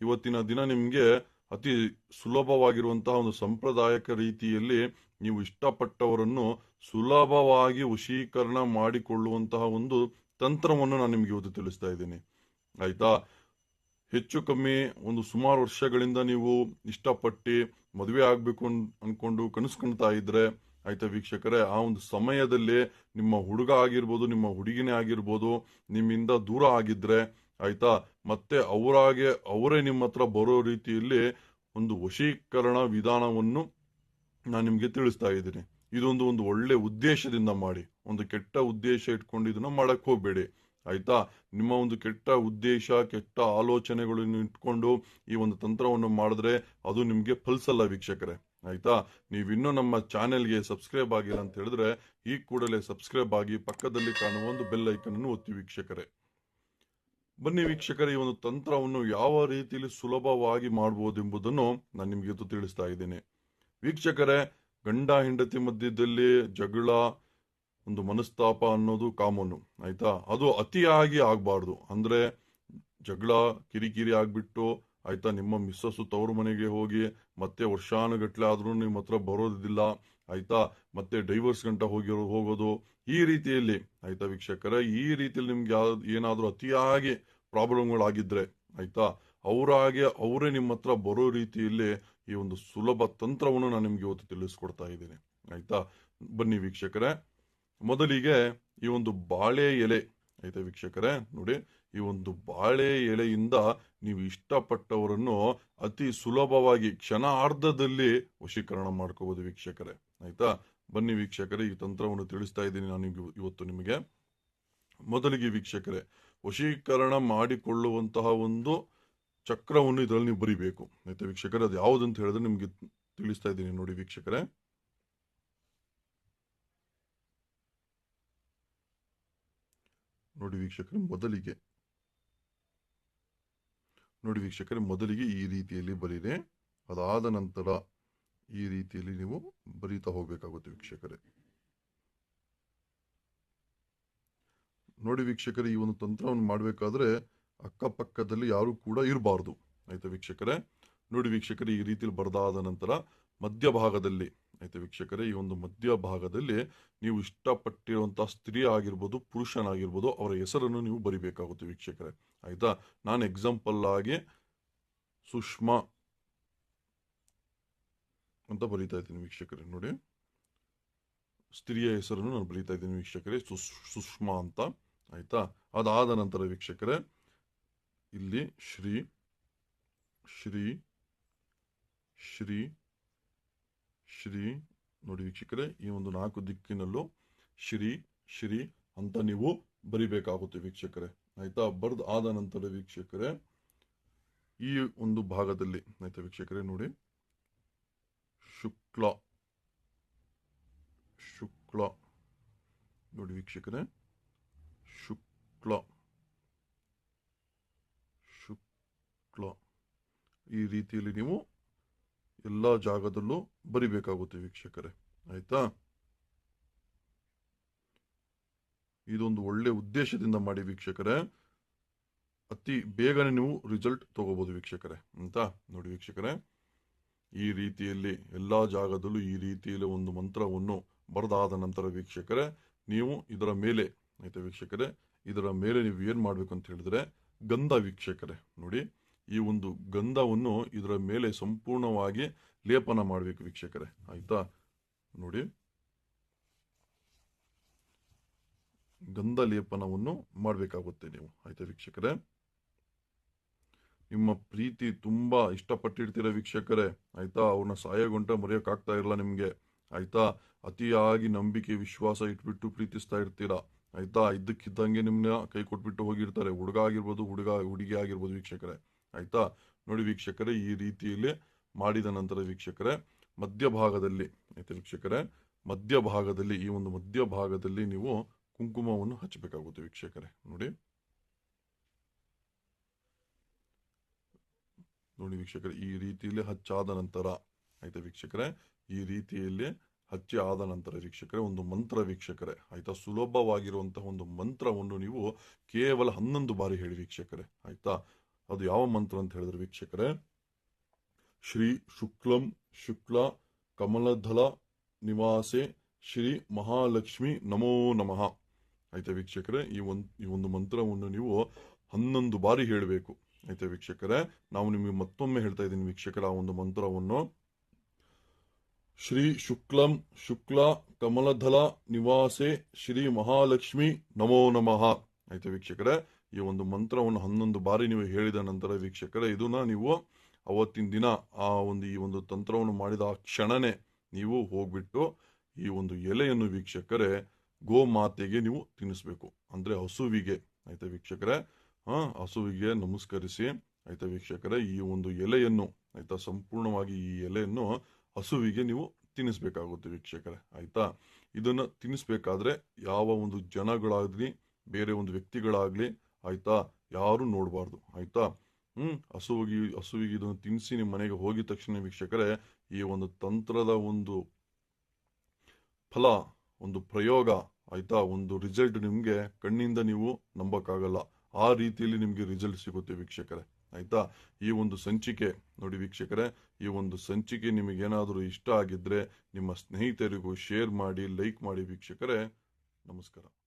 ಇವತ್ತಿನ ದಿನ ನಿಮಗೆ ಅತಿ ಸುಲಭವಾಗಿರುವಂತಹ ಒಂದು ಸಂಪ್ರದಾಯಕ ರೀತಿಯಲ್ಲಿ ನೀವು ಇಷ್ಟಪಟ್ಟವರನ್ನು ಸುಲಭವಾಗಿ ವಶೀಕರಣ ಮಾಡಿಕೊಳ್ಳುವಂತಹ ಒಂದು ತಂತ್ರವನ್ನು ನಾನು ನಿಮ್ಗೆ ಇವತ್ತು ತಿಳಿಸ್ತಾ ಇದ್ದೀನಿ. ಆಯ್ತಾ? ಹೆಚ್ಚು ಕಮ್ಮಿ ಒಂದು ಸುಮಾರು ವರ್ಷಗಳಿಂದ ನೀವು ಇಷ್ಟಪಟ್ಟು ಮದುವೆ ಆಗ್ಬೇಕು ಅನ್- ಅನ್ಕೊಂಡು ಕನಸ್ಕೊಳ್ತಾ ಇದ್ರೆ, ಆಯ್ತಾ ವೀಕ್ಷಕರೇ, ಆ ಒಂದು ಸಮಯದಲ್ಲಿ ನಿಮ್ಮ ಹುಡುಗ ಆಗಿರ್ಬೋದು, ನಿಮ್ಮ ಹುಡುಗಿನೇ ಆಗಿರ್ಬೋದು, ನಿಮ್ಮಿಂದ ದೂರ ಆಗಿದ್ರೆ ಆಯ್ತಾ? ಮತ್ತೆ ಅವರಾಗೆ, ಅವರೇ ನಿಮ್ಮ ಹತ್ರ ಬರೋ ರೀತಿಯಲ್ಲಿ ಒಂದು ವಶೀಕರಣ ವಿಧಾನವನ್ನು ನಾನು ನಿಮಗೆ ತಿಳಿಸ್ತಾ ಇದ್ದೀನಿ. ಇದೊಂದು ಒಂದು ಒಳ್ಳೆ ಉದ್ದೇಶದಿಂದ ಮಾಡಿ. ಒಂದು ಕೆಟ್ಟ ಉದ್ದೇಶ ಇಟ್ಕೊಂಡು ಇದನ್ನ ಮಾಡಕ್ ಹೋಗ್ಬೇಡಿ. ಆಯ್ತಾ? ನಿಮ್ಮ ಒಂದು ಕೆಟ್ಟ ಉದ್ದೇಶ, ಕೆಟ್ಟ ಆಲೋಚನೆಗಳನ್ನು ಇಟ್ಕೊಂಡು ಈ ಒಂದು ತಂತ್ರವನ್ನು ಮಾಡಿದ್ರೆ ಅದು ನಿಮಗೆ ಫಲಿಸಲ್ಲ ವೀಕ್ಷಕರೇ. ಆಯ್ತಾ? ನೀವಿನ್ನೂ ನಮ್ಮ ಚಾನೆಲ್ಗೆ ಸಬ್ಸ್ಕ್ರೈಬ್ ಆಗಿಲ್ಲ ಅಂತ ಹೇಳಿದ್ರೆ ಈ ಕೂಡಲೇ ಸಬ್ಸ್ಕ್ರೈಬ್ ಆಗಿ ಪಕ್ಕದಲ್ಲಿ ಕಾಣುವ ಒಂದು ಬೆಲ್ ಐಕನ್ ಅನ್ನು ಒತ್ತಿ ವೀಕ್ಷಕರೇ. ಬನ್ನಿ ವೀಕ್ಷಕರೇ, ಈ ಒಂದು ತಂತ್ರವನ್ನು ಯಾವ ರೀತಿಯಲ್ಲಿ ಸುಲಭವಾಗಿ ಮಾಡಬಹುದೆಂಬುದನ್ನು ನಾನು ನಿಮಗೆ ತಿಳಿಸ್ತಾ ಇದ್ದೇನೆ. ವೀಕ್ಷಕರೇ, ಗಂಡ ಹೆಂಡತಿ ಮಧ್ಯದಲ್ಲಿ ಜಗಳ, ಒಂದು ಮನಸ್ತಾಪ ಅನ್ನೋದು ಕಾಮನ್ನು, ಆಯ್ತಾ? ಅದು ಅತಿಯಾಗಿ ಆಗಬಾರ್ದು. ಅಂದ್ರೆ ಜಗಳ ಕಿರಿಕಿರಿ ಆಗ್ಬಿಟ್ಟು, ಆಯ್ತಾ, ನಿಮ್ಮ ಮಿಸ್ಸಸ್ಸು ತವರು ಮನೆಗೆ ಹೋಗಿ ಮತ್ತೆ ವರ್ಷಾನುಗಟ್ಲೆ ಆದ್ರೂ ನಿಮ್ಮ ಹತ್ರ ಬರೋದಿಲ್ಲ ಆಯ್ತಾ? ಮತ್ತೆ ಡೈವರ್ಸ್ ಗಂಟ ಹೋಗಿರೋ ಹೋಗೋದು ಈ ರೀತಿಯಲ್ಲಿ. ಆಯ್ತಾ ವೀಕ್ಷಕರೇ? ಈ ರೀತಿಯಲ್ಲಿ ನಿಮ್ಗೆ ಯಾವ್ದು ಏನಾದ್ರೂ ಅತಿಯಾಗಿ ಪ್ರಾಬ್ಲಮ್ಗಳಾಗಿದ್ರೆ, ಆಯ್ತಾ? ಅವರಾಗೆ ಅವರೇ ನಿಮ್ಮ ಹತ್ರ ಬರೋ ರೀತಿಯಲ್ಲಿ ಈ ಒಂದು ಸುಲಭ ತಂತ್ರವನ್ನು ನಾನು ನಿಮ್ಗೆ ಇವತ್ತು ತಿಳಿಸ್ಕೊಡ್ತಾ ಇದ್ದೀನಿ. ಆಯ್ತಾ? ಬನ್ನಿ ವೀಕ್ಷಕರೇ. ಮೊದಲಿಗೆ ಈ ಒಂದು ಬಾಳೆ ಎಲೆ, ಆಯ್ತಾ ವೀಕ್ಷಕರೇ? ನೋಡಿ ಈ ಒಂದು ಬಾಳೆ ಎಲೆಯಿಂದ ನೀವು ಇಷ್ಟಪಟ್ಟವರನ್ನು ಅತಿ ಸುಲಭವಾಗಿ ಕ್ಷಣಾರ್ಧದಲ್ಲಿ ವಶೀಕರಣ ಮಾಡ್ಕೋಬಹುದು ವೀಕ್ಷಕರೇ. ಆಯ್ತಾ? ಬನ್ನಿ ವೀಕ್ಷಕರೇ, ಈ ತಂತ್ರವನ್ನು ತಿಳಿಸ್ತಾ ಇದ್ದೀನಿ ನಾನು ಇವ್- ಇವತ್ತು ನಿಮಗೆ. ಮೊದಲಿಗೆ ವೀಕ್ಷಕರೇ, ವಶೀಕರಣ ಮಾಡಿಕೊಳ್ಳುವಂತಹ ಒಂದು ಚಕ್ರವನ್ನು ಇದರಲ್ಲಿ ನೀವು ಬರಿಬೇಕು. ಆಯ್ತಾ ವೀಕ್ಷಕರೇ, ಅದು ಯಾವುದಂತ ಹೇಳಿದ್ರೆ ನಿಮಗೆ ತಿಳಿಸ್ತಾ ಇದ್ದೀನಿ ನೋಡಿ ವೀಕ್ಷಕರೇ. ನೋಡಿ ವೀಕ್ಷಕರೇ, ಮೊದಲಿಗೆ ನೋಡಿ ವೀಕ್ಷಕರೇ, ಮೊದಲಿಗೆ ಈ ರೀತಿಯಲ್ಲಿ ಬರೀರಿ. ಅದಾದ ನಂತರ ಈ ರೀತಿಯಲ್ಲಿ ನೀವು ಬರೀತಾ ಹೋಗಬೇಕಾಗುತ್ತೆ ವೀಕ್ಷಕರೇ. ನೋಡಿ ವೀಕ್ಷಕರೇ, ಈ ಒಂದು ತಂತ್ರವನ್ನು ಮಾಡಬೇಕಾದ್ರೆ ಅಕ್ಕಪಕ್ಕದಲ್ಲಿ ಯಾರು ಕೂಡ ಇರಬಾರ್ದು. ಆಯ್ತಾ ವೀಕ್ಷಕರೇ? ನೋಡಿ ವೀಕ್ಷಕರೇ, ಈ ರೀತಿಯಲ್ಲಿ ಬರೆದಾದ ನಂತರ ಮಧ್ಯಭಾಗದಲ್ಲಿ ಆಯ್ತಾ ವೀಕ್ಷಕರೇ, ಈ ಒಂದು ಮಧ್ಯ ಭಾಗದಲ್ಲಿ ನೀವು ಇಷ್ಟಪಟ್ಟಿರುವಂತಹ ಸ್ತ್ರೀ ಆಗಿರ್ಬೋದು, ಪುರುಷನಾಗಿರ್ಬೋದು, ಅವರ ಹೆಸರನ್ನು ನೀವು ಬರಿಬೇಕಾಗುತ್ತೆ ವೀಕ್ಷಕರೇ. ಆಯ್ತಾ? ನಾನು ಎಕ್ಸಾಂಪಲ್ ಆಗಿ ಸುಷ್ಮಾ ಅಂತ ಬರೀತಾ ಇದ್ದೀನಿ ವೀಕ್ಷಕರೇ, ನೋಡಿ. ಸ್ತ್ರೀಯ ಹೆಸರನ್ನು ನಾನು ಬರೀತಾ ಇದ್ದೀನಿ ವೀಕ್ಷಕರೇ ಸುಷ್ ಸುಷ್ಮಾ ಅಂತ. ಆಯ್ತಾ? ಅದಾದ ನಂತರ ವೀಕ್ಷಕರೇ, ಇಲ್ಲಿ ಶ್ರೀ ಶ್ರೀ ಶ್ರೀ ಶ್ರೀ ನೋಡಿ ವೀಕ್ಷಕರೇ, ಈ ಒಂದು ನಾಲ್ಕು ದಿಕ್ಕಿನಲ್ಲೂ ಶ್ರೀ ಶ್ರೀ ಅಂತ ನೀವು ಬರಿಬೇಕಾಗುತ್ತೆ ವೀಕ್ಷಕರೇ. ಆಯ್ತಾ? ಬರ್ದು ಆದ ನಂತರ ವೀಕ್ಷಕರೇ, ಈ ಒಂದು ಭಾಗದಲ್ಲಿ, ಆಯ್ತಾ ವೀಕ್ಷಕರೇ, ನೋಡಿ. ಶುಕ್ಲ ಶುಕ್ಲ, ನೋಡಿ ವೀಕ್ಷಕರೇ. ಶುಕ್ಲ ಶುಕ್ಲ. ಈ ರೀತಿಯಲ್ಲಿ ನೀವು ಎಲ್ಲ ಜಾಗದಲ್ಲೂ ಬರಿಬೇಕಾಗುತ್ತೆ ವೀಕ್ಷಕರೇ. ಆಯ್ತಾ? ಇದೊಂದು ಒಳ್ಳೆ ಉದ್ದೇಶದಿಂದ ಮಾಡಿ ವೀಕ್ಷಕರೇ. ಅತಿ ಬೇಗನೆ ನೀವು ರಿಸಲ್ಟ್ ತಗೋಬಹುದು ವೀಕ್ಷಕರೇ. ಅಂತ ನೋಡಿ ವೀಕ್ಷಕರೇ. ಈ ರೀತಿಯಲ್ಲಿ ಎಲ್ಲ ಜಾಗದಲ್ಲೂ ಈ ರೀತಿಯಲ್ಲಿ ಒಂದು ಮಂತ್ರವನ್ನು ಬರೆದಾದ ನಂತರ ವೀಕ್ಷಕರೇ, ನೀವು ಇದರ ಮೇಲೆ, ಆಯ್ತಾ ವೀಕ್ಷಕರೇ, ಇದರ ಮೇಲೆ ನೀವು ಏನು ಮಾಡಬೇಕು ಅಂತ ಹೇಳಿದ್ರೆ ಗಂಧ ವೀಕ್ಷಕರೇ. ನೋಡಿ ಈ ಒಂದು ಗಂಧವನ್ನು ಇದರ ಮೇಲೆ ಸಂಪೂರ್ಣವಾಗಿ ಲೇಪನ ಮಾಡಬೇಕು ವೀಕ್ಷಕರೇ. ಆಯ್ತಾ? ನೋಡಿ. ಗಂಧ ಲೇಪನವನ್ನು ಮಾಡಬೇಕಾಗುತ್ತೆ ನೀವು. ಆಯ್ತಾ ವೀಕ್ಷಕರೇ? ನಿಮ್ಮ ಪ್ರೀತಿ ತುಂಬಾ ಇಷ್ಟಪಟ್ಟಿರ್ತೀರ ವೀಕ್ಷಕರೇ? ಆಯ್ತಾ? ಅವ್ರನ್ನ ಸಾಯಗೊಂಟ ಮರೆಯೋಕ್ಕಾಗ್ತಾ ಇರಲ್ಲ ನಿಮಗೆ. ಆಯ್ತಾ? ಅತಿಯಾಗಿ ನಂಬಿಕೆ, ವಿಶ್ವಾಸ ಇಟ್ಬಿಟ್ಟು ಪ್ರೀತಿಸ್ತಾ ಇರ್ತೀರಾ? ಆಯ್ತಾ? ಇದ್ದಕ್ಕಿದ್ದಂಗೆ ನಿಮ್ಮನ್ನ ಕೈ ಕೊಟ್ಬಿಟ್ಟು ಹೋಗಿರ್ತಾರೆ. ಹುಡುಗ ಆಗಿರ್ಬೋದು, ಹುಡುಗ, ಹುಡುಗಿ ಆಗಿರ್ಬೋದು ವೀಕ್ಷಕರೇ. ಆಯ್ತಾ? ನೋಡಿ ವೀಕ್ಷಕರೇ, ಈ ರೀತಿಯಲ್ಲಿ ಮಾಡಿದ ನಂತರ ವೀಕ್ಷಕರೇ ಮಧ್ಯಭಾಗದಲ್ಲಿ ಆಯ್ತಾ ವೀಕ್ಷಕರೇ ಮಧ್ಯಭಾಗದಲ್ಲಿ ಈ ಒಂದು ಮಧ್ಯಭಾಗದಲ್ಲಿ ನೀವು ಕುಂಕುಮವನ್ನು ಹಚ್ಚಬೇಕಾಗುತ್ತೆ ವೀಕ್ಷಕರೇ. ನೋಡಿ. ನೋಡಿ ವೀಕ್ಷಕರೇ, ಈ ರೀತಿಯಲ್ಲಿ ಹಚ್ಚಾದ ನಂತರ, ಆಯ್ತಾ ವೀಕ್ಷಕರೇ, ಈ ರೀತಿಯಲ್ಲಿ ಹಚ್ಚಿ ಆದ ನಂತರ ವೀಕ್ಷಕರೇ, ಒಂದು ಮಂತ್ರ ವೀಕ್ಷಕರೇ, ಆಯ್ತಾ, ಸುಲಭವಾಗಿರುವಂತಹ ಒಂದು ಮಂತ್ರವನ್ನು ನೀವು ಕೇವಲ ಹನ್ನೊಂದು ಬಾರಿ ಹೇಳಿ ವೀಕ್ಷಕರೇ, ಆಯ್ತಾ? ಅದು ಯಾವ ಮಂತ್ರ ಅಂತ ಹೇಳಿದ್ರೆ ವೀಕ್ಷಕರೇ? ಶ್ರೀ ಶುಕ್ಲಂ ಶುಕ್ಲ ಕಮಲಧಲ ನಿವಾಸೆ ಶ್ರೀ ಮಹಾಲಕ್ಷ್ಮಿ ನಮೋ ನಮಃ. ಆಯ್ತಾ ವೀಕ್ಷಕರೇ, ಈ ಒಂದು ಈ ಒಂದು ಮಂತ್ರವನ್ನು ನೀವು ಹನ್ನೊಂದು ಬಾರಿ ಹೇಳಬೇಕು. ಆಯ್ತಾ ವೀಕ್ಷಕರೇ, ನಾವು ನಿಮಗೆ ಮತ್ತೊಮ್ಮೆ ಹೇಳ್ತಾ ಇದ್ದೀನಿ ವೀಕ್ಷಕರ ಆ ಒಂದು ಮಂತ್ರವನ್ನು. ಶ್ರೀ ಶುಕ್ಲಂ ಶುಕ್ಲ ಕಮಲಧಲ ನಿವಾಸೆ ಶ್ರೀ ಮಹಾಲಕ್ಷ್ಮಿ ನಮೋ ನಮಃ. ಆಯ್ತಾ ವೀಕ್ಷಕರೇ ಈ ಒಂದು ಮಂತ್ರವನ್ನು ಹನ್ನೊಂದು ಬಾರಿ ನೀವು ಹೇಳಿದ ನಂತರ ವೀಕ್ಷಕರೇ ಇದನ್ನ ನೀವು ಅವತ್ತಿನ ದಿನ ಆ ಒಂದು, ಈ ಒಂದು ತಂತ್ರವನ್ನು ಮಾಡಿದ ಆ ಕ್ಷಣನೇ ನೀವು ಹೋಗ್ಬಿಟ್ಟು ಈ ಒಂದು ಎಲೆಯನ್ನು ವೀಕ್ಷಕರೇ ಗೋಮಾತೆಗೆ ನೀವು ತಿನ್ನಿಸ್ಬೇಕು. ಅಂದ್ರೆ ಹಸುವಿಗೆ, ಆಯ್ತಾ ವೀಕ್ಷಕರೇ? ಹಾಂ, ಹಸುವಿಗೆ ನಮಸ್ಕರಿಸಿ, ಆಯ್ತಾ ವೀಕ್ಷಕರೇ, ಈ ಒಂದು ಎಲೆಯನ್ನು, ಆಯ್ತಾ ಸಂಪೂರ್ಣವಾಗಿ ಈ ಎಲೆಯನ್ನು ಹಸುವಿಗೆ ನೀವು ತಿನ್ನಿಸ್ಬೇಕಾಗುತ್ತೆ ವೀಕ್ಷಕರೇ, ಆಯ್ತಾ? ಇದನ್ನ ತಿನ್ನಿಸ್ಬೇಕಾದ್ರೆ ಯಾವ ಒಂದು ಜನಗಳಾಗ್ಲಿ, ಬೇರೆ ಒಂದು ವ್ಯಕ್ತಿಗಳಾಗ್ಲಿ ಆಯ್ತಾ? ಯಾರು ನೋಡಬಾರ್ದು. ಆಯ್ತಾ? ಹ್ಮ್, ಹಸುವಿಗೆ ಹಸುವಿಗೆ ಇದನ್ನು ತಿನ್ನಿಸಿ ನಿಮ್ಮ ಮನೆಗೆ ಹೋಗಿದ ತಕ್ಷಣ ವೀಕ್ಷಕರೇ, ಈ ಒಂದು ತಂತ್ರದ ಒಂದು ಫಲ, ಒಂದು ಪ್ರಯೋಗ, ಆಯ್ತಾ? ಒಂದು ರಿಸಲ್ಟ್ ನಿಮ್ಗೆ ಕಣ್ಣಿಂದ ನೀವು ನಂಬಕ್ಕಾಗಲ್ಲ. ಆ ರೀತಿಯಲ್ಲಿ ನಿಮ್ಗೆ ರಿಸಲ್ಟ್ ಸಿಗುತ್ತೆ ವೀಕ್ಷಕರೇ. ಆಯ್ತಾ? ಈ ಒಂದು ಸಂಚಿಕೆ, ನೋಡಿ ವೀಕ್ಷಕರೇ, ಈ ಒಂದು ಸಂಚಿಕೆ ನಿಮಗೇನಾದರೂ ಇಷ್ಟ ಆಗಿದ್ರೆ ನಿಮ್ಮ ಸ್ನೇಹಿತರಿಗೂ ಶೇರ್ ಮಾಡಿ ಲೈಕ್ ಮಾಡಿ ವೀಕ್ಷಕರೇ, ನಮಸ್ಕಾರ.